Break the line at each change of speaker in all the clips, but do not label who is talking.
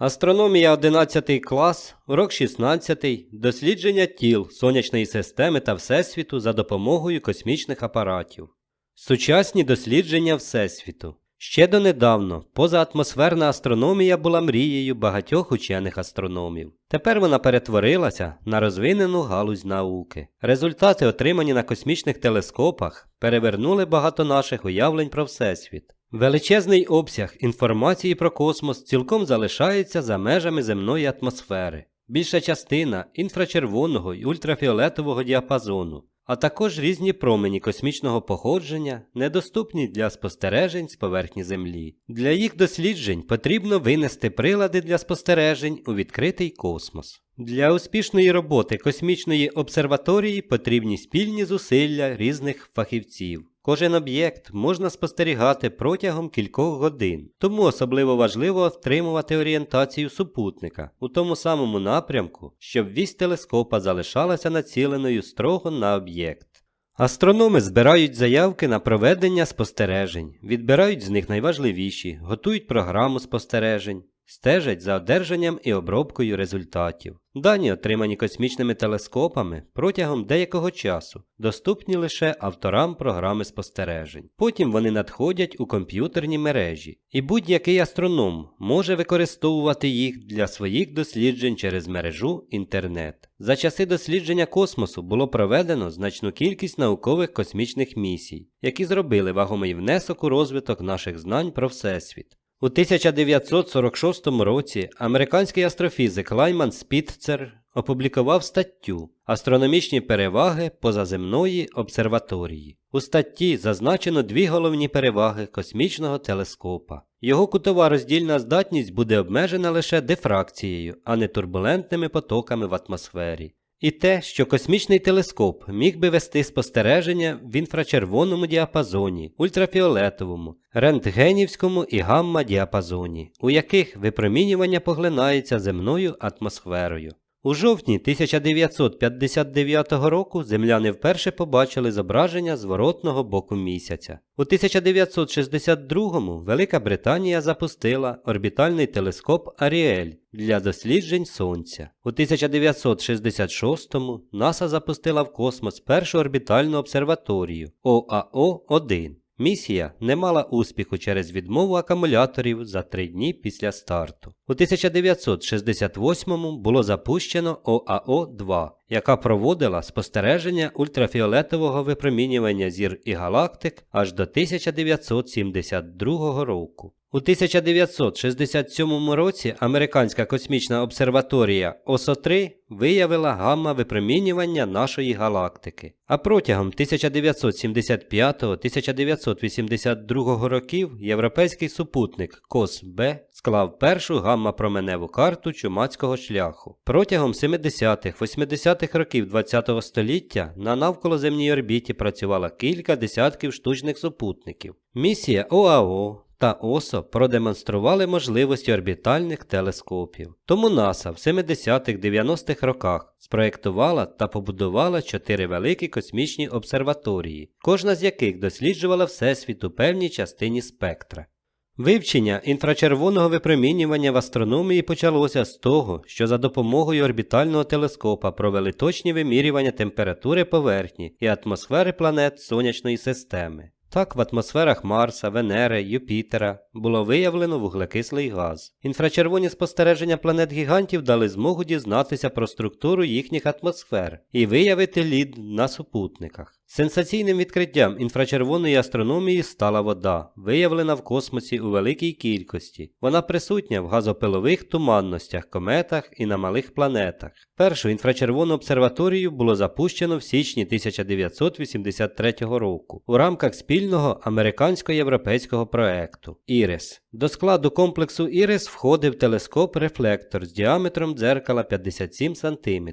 Астрономія 11 клас, урок 16. Дослідження тіл сонячної системи та Всесвіту за допомогою космічних апаратів. Сучасні дослідження Всесвіту. Ще донедавно позаатмосферна астрономія була мрією багатьох учених астрономів. Тепер вона перетворилася на розвинену галузь науки. Результати, отримані на космічних телескопах, перевернули багато наших уявлень про Всесвіт. Величезний обсяг інформації про космос цілком залишається за межами земної атмосфери. Більша частина інфрачервоного і ультрафіолетового діапазону, а також різні промені космічного походження, недоступні для спостережень з поверхні Землі. Для їх досліджень потрібно винести прилади для спостережень у відкритий космос. Для успішної роботи космічної обсерваторії потрібні спільні зусилля різних фахівців. Кожен об'єкт можна спостерігати протягом кількох годин, тому особливо важливо отримувати орієнтацію супутника у тому самому напрямку, щоб вісь телескопа залишалася націленою строго на об'єкт. Астрономи збирають заявки на проведення спостережень, відбирають з них найважливіші, готують програму спостережень, стежать за одержанням і обробкою результатів. Дані, отримані космічними телескопами, протягом деякого часу доступні лише авторам програми спостережень. Потім вони надходять у комп'ютерні мережі, і будь-який астроном може використовувати їх для своїх досліджень через мережу інтернет. За часи дослідження космосу було проведено значну кількість наукових космічних місій, які зробили вагомий внесок у розвиток наших знань про Всесвіт. У 1946 році американський астрофізик Лайман Спітцер опублікував статтю Астрономічні переваги позаземної обсерваторії. У статті зазначено дві головні переваги космічного телескопа. Його кутова роздільна здатність буде обмежена лише дифракцією, а не турбулентними потоками в атмосфері. І те, що космічний телескоп міг би вести спостереження в інфрачервоному діапазоні, ультрафіолетовому, рентгенівському і гамма-діапазоні, у яких випромінювання поглинається земною атмосферою. У жовтні 1959 року земляни вперше побачили зображення зворотного боку місяця. У 1962-му Велика Британія запустила орбітальний телескоп Аріель для досліджень Сонця. У 1966-му НАСА запустила в космос першу орбітальну обсерваторію ОАО-1. Місія не мала успіху через відмову акумуляторів за три дні після старту. У 1968-му було запущено ОАО-2, яка проводила спостереження ультрафіолетового випромінювання зір і галактик аж до 1972 року. У 1967 році американська космічна обсерваторія ОСО-3 виявила гамма-випромінювання нашої галактики. А протягом 1975-1982 років європейський супутник КОС-Б склав першу гамма-променеву карту чумацького шляху. Протягом 70-80-х років ХХ століття на навколоземній орбіті працювало кілька десятків штучних супутників. Місія ОАО та ОСО продемонстрували можливості орбітальних телескопів. Тому НАСА в 70-х-90-х роках спроєктувала та побудувала чотири великі космічні обсерваторії, кожна з яких досліджувала Всесвіт у певній частині спектра. Вивчення інфрачервоного випромінювання в астрономії почалося з того, що за допомогою орбітального телескопа провели точні вимірювання температури поверхні і атмосфери планет Сонячної системи. Так, в атмосферах Марса, Венери, Юпітера було виявлено вуглекислий газ. Інфрачервоні спостереження планет гігантів дали змогу дізнатися про структуру їхніх атмосфер і виявити лід на супутниках. Сенсаційним відкриттям інфрачервоної астрономії стала вода, виявлена в космосі у великій кількості. Вона присутня в газопилових туманностях, кометах і на малих планетах. Першу інфрачервону обсерваторію було запущено в січні 1983 року у рамках спільного американсько-європейського проекту ІРИС. До складу комплексу ІРИС входив телескоп-рефлектор з діаметром дзеркала 57 см.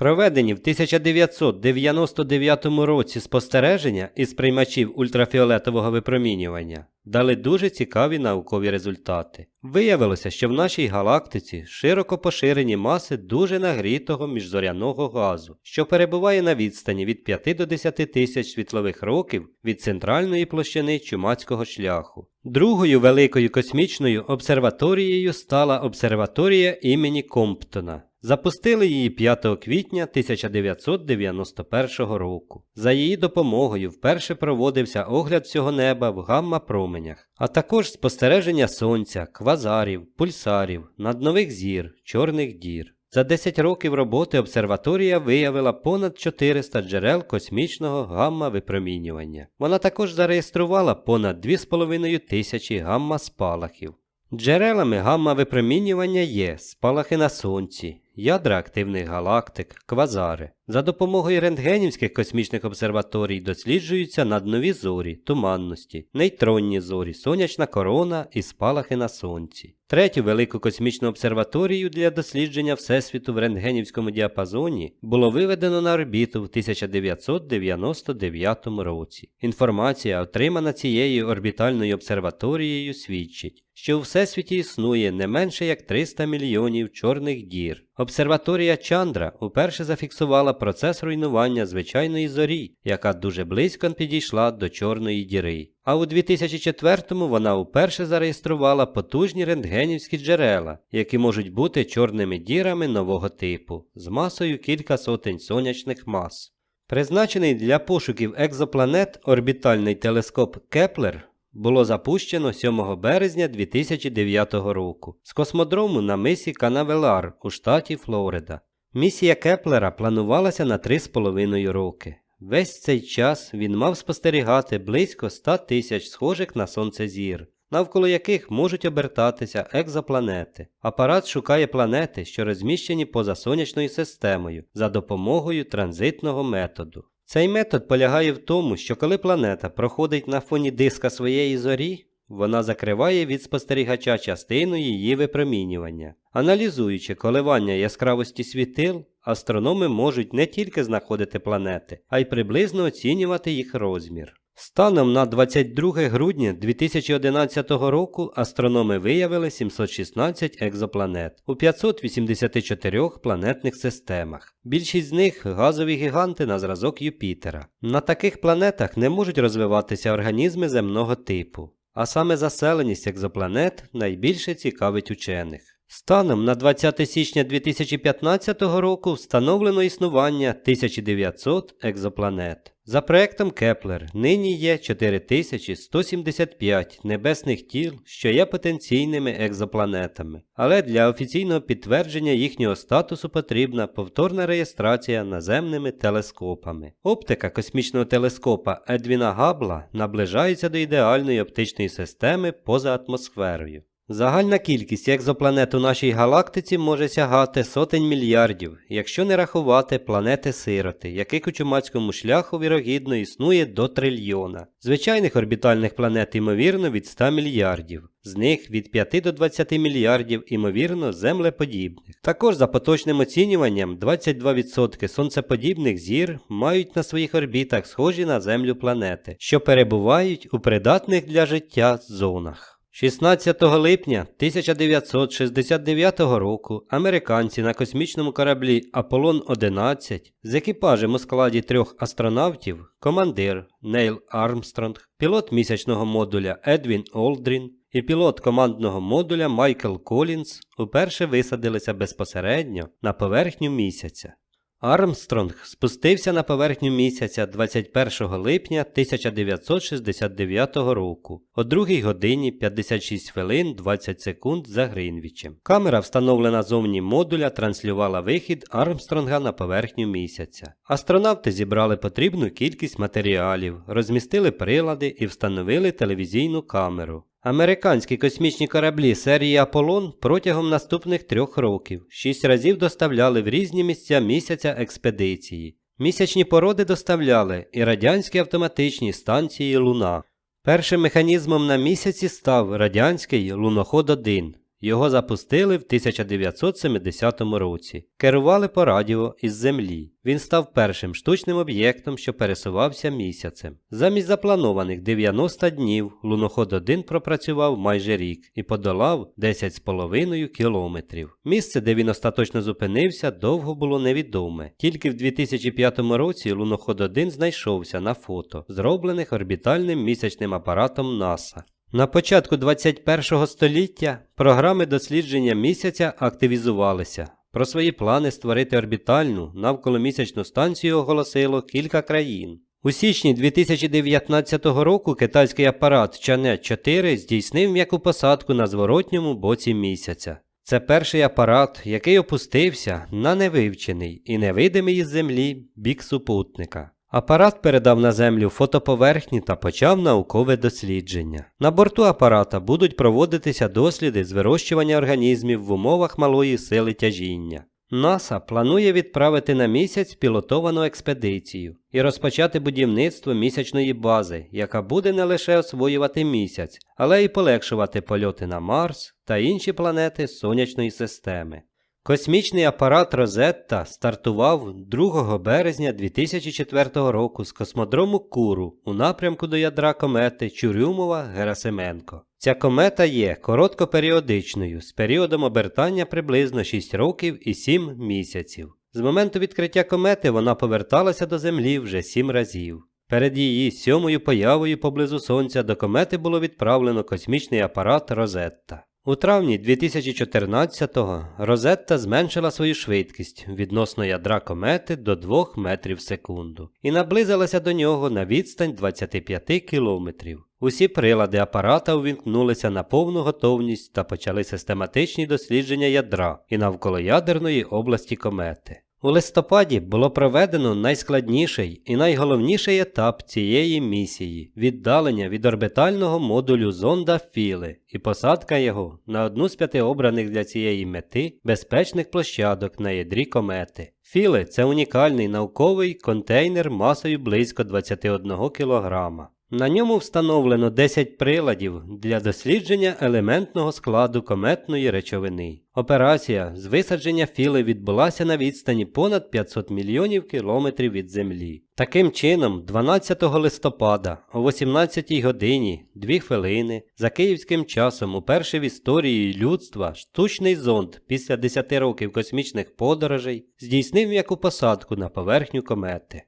Проведені в 1999 році спостереження із приймачів ультрафіолетового випромінювання дали дуже цікаві наукові результати. Виявилося, що в нашій галактиці широко поширені маси дуже нагрітого міжзоряного газу, що перебуває на відстані від 5 до 10 тисяч світлових років від центральної площини Чумацького шляху. Другою великою космічною обсерваторією стала обсерваторія імені Комптона. Запустили її 5 квітня 1991 року. За її допомогою вперше проводився огляд всього неба в гамма-променях, а також спостереження сонця, квазарів, пульсарів, наднових зір, чорних дір. За 10 років роботи обсерваторія виявила понад 400 джерел космічного гамма-випромінювання. Вона також зареєструвала понад 2,5 тисячі гамма-спалахів. Джерелами гамма-випромінювання є спалахи на Сонці, ядра активних галактик, квазари. За допомогою рентгенівських космічних обсерваторій досліджуються наднові зорі, туманності, нейтронні зорі, сонячна корона і спалахи на Сонці. Третю велику космічну обсерваторію для дослідження Всесвіту в рентгенівському діапазоні було виведено на орбіту в 1999 році. Інформація, отримана цією орбітальною обсерваторією, свідчить, що у Всесвіті існує не менше як 300 мільйонів чорних дір. Обсерваторія Чандра уперше зафіксувала процес руйнування звичайної зорі, яка дуже близько підійшла до Чорної діри. А у 2004-му вона уперше зареєструвала потужні рентгенівські джерела, які можуть бути чорними дірами нового типу з масою кілька сотень сонячних мас. Призначений для пошуків екзопланет орбітальний телескоп Кеплер було запущено 7 березня 2009 року з космодрому на мисі Канавелар у штаті Флорида. Місія Кеплера планувалася на 3,5 роки. Весь цей час він мав спостерігати близько 100 тисяч схожих на сонце зір, навколо яких можуть обертатися екзопланети. Апарат шукає планети, що розміщені поза сонячною системою за допомогою транзитного методу. Цей метод полягає в тому, що коли планета проходить на фоні диска своєї зорі, вона закриває від спостерігача частину її випромінювання. Аналізуючи коливання яскравості світил, астрономи можуть не тільки знаходити планети, а й приблизно оцінювати їх розмір. Станом на 22 грудня 2011 року астрономи виявили 716 екзопланет у 584 планетних системах. Більшість з них газові гіганти на зразок Юпітера. На таких планетах не можуть розвиватися організми земного типу, а саме заселеність екзопланет найбільше цікавить учених. Станом на 20 січня 2015 року встановлено існування 1900 екзопланет. За проектом Кеплер нині є 4175 небесних тіл, що є потенційними екзопланетами, але для офіційного підтвердження їхнього статусу потрібна повторна реєстрація наземними телескопами. Оптика космічного телескопа Едвіна Габла наближається до ідеальної оптичної системи поза атмосферою. Загальна кількість екзопланет у нашій галактиці може сягати сотень мільярдів, якщо не рахувати планети-сироти, яких у чумацькому шляху вірогідно існує до трильйона. Звичайних орбітальних планет, ймовірно, від 100 мільярдів. З них від 5 до 20 мільярдів, імовірно, землеподібних. Також за поточним оцінюванням 22% сонцеподібних зір мають на своїх орбітах схожі на Землю планети, що перебувають у придатних для життя зонах. 16 липня 1969 року американці на космічному кораблі Аполлон 11 з екіпажем у складі трьох астронавтів, командир Нейл Армстронг, пілот місячного модуля Едвін Олдрін і пілот командного модуля Майкл Колінс уперше висадилися безпосередньо на поверхню місяця. Армстронг спустився на поверхню місяця 21 липня 1969 року о 2 годині 56 хвилин 20 секунд за Гринвічем. Камера, встановлена зовні модуля, транслювала вихід Армстронга на поверхню місяця. Астронавти зібрали потрібну кількість матеріалів, розмістили прилади і встановили телевізійну камеру. Американські космічні кораблі серії Аполлон протягом наступних трьох років шість разів доставляли в різні місця місяця експедиції. Місячні породи доставляли і радянські автоматичні станції Луна. Першим механізмом на місяці став радянський луноход 1 Його запустили в 1970 році. Керували по радіо із Землі. Він став першим штучним об'єктом, що пересувався місяцем. Замість запланованих 90 днів луноход 1 пропрацював майже рік і подолав 10,5 кілометрів. Місце, де він остаточно зупинився, довго було невідоме. Тільки в 2005 році луноход 1 знайшовся на фото, зроблених орбітальним місячним апаратом НАСА. На початку 21 століття програми дослідження місяця активізувалися. Про свої плани створити орбітальну навколомісячну станцію оголосило кілька країн. У січні 2019 року китайський апарат Чанет 4 здійснив м'яку посадку на зворотньому боці місяця. Це перший апарат, який опустився на невивчений і невидимий із землі бік супутника. Апарат передав на землю фотоповерхні та почав наукове дослідження. На борту апарата будуть проводитися досліди з вирощування організмів в умовах малої сили тяжіння. НАСА планує відправити на місяць пілотовану експедицію і розпочати будівництво місячної бази, яка буде не лише освоювати місяць, але й полегшувати польоти на Марс та інші планети Сонячної системи. Космічний апарат Розетта стартував 2 березня 2004 року з космодрому Куру у напрямку до ядра комети Чурюмова Герасименко. Ця комета є короткоперіодичною з періодом обертання приблизно 6 років і 7 місяців. З моменту відкриття комети вона поверталася до Землі вже 7 разів. Перед її сьомою появою поблизу Сонця до комети було відправлено космічний апарат Розетта. У травні 2014-го Розетта зменшила свою швидкість відносно ядра комети до 2 метрів в секунду і наблизилася до нього на відстань 25 кілометрів. Усі прилади апарата увімкнулися на повну готовність та почали систематичні дослідження ядра і навколоядерної області комети. У листопаді було проведено найскладніший і найголовніший етап цієї місії віддалення від орбітального модулю зонда Філи і посадка його на одну з п'яти обраних для цієї мети безпечних площадок на ядрі комети. Філи це унікальний науковий контейнер масою близько 21 кг. На ньому встановлено 10 приладів для дослідження елементного складу кометної речовини. Операція з висадження філи відбулася на відстані понад 500 мільйонів кілометрів від Землі. Таким чином, 12 листопада о 18 годині 2 хвилини за київським часом уперше в історії людства штучний зонд після 10 років космічних подорожей здійснив м'яку посадку на поверхню комети.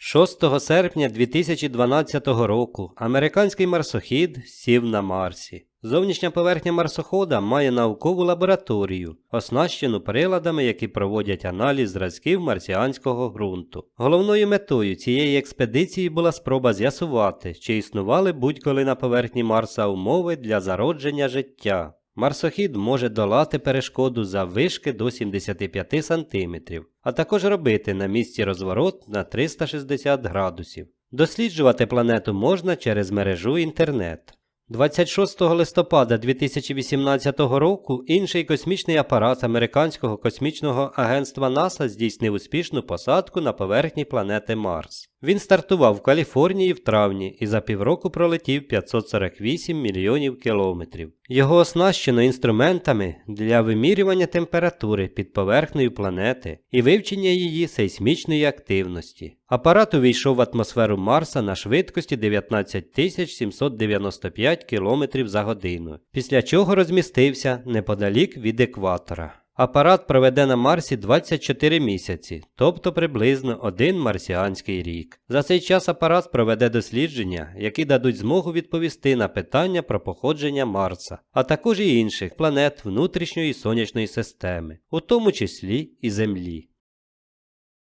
6 серпня 2012 року американський марсохід сів на Марсі. Зовнішня поверхня марсохода має наукову лабораторію, оснащену приладами, які проводять аналіз зразків марсіанського ґрунту. Головною метою цієї експедиції була спроба з'ясувати, чи існували будь-коли на поверхні Марса умови для зародження життя. Марсохід може долати перешкоду за вишки до 75 см, а також робити на місці розворот на 360 градусів. Досліджувати планету можна через мережу інтернет. 26 листопада 2018 року інший космічний апарат американського космічного агентства НАСА здійснив успішну посадку на поверхні планети Марс. Він стартував в Каліфорнії в травні і за півроку пролетів 548 мільйонів кілометрів. Його оснащено інструментами для вимірювання температури під поверхнею планети і вивчення її сейсмічної активності. Апарат увійшов в атмосферу Марса на швидкості 19 795 км за годину, після чого розмістився неподалік від екватора. Апарат проведе на Марсі 24 місяці, тобто приблизно один марсіанський рік. За цей час апарат проведе дослідження, які дадуть змогу відповісти на питання про походження Марса, а також і інших планет внутрішньої сонячної системи, у тому числі і Землі.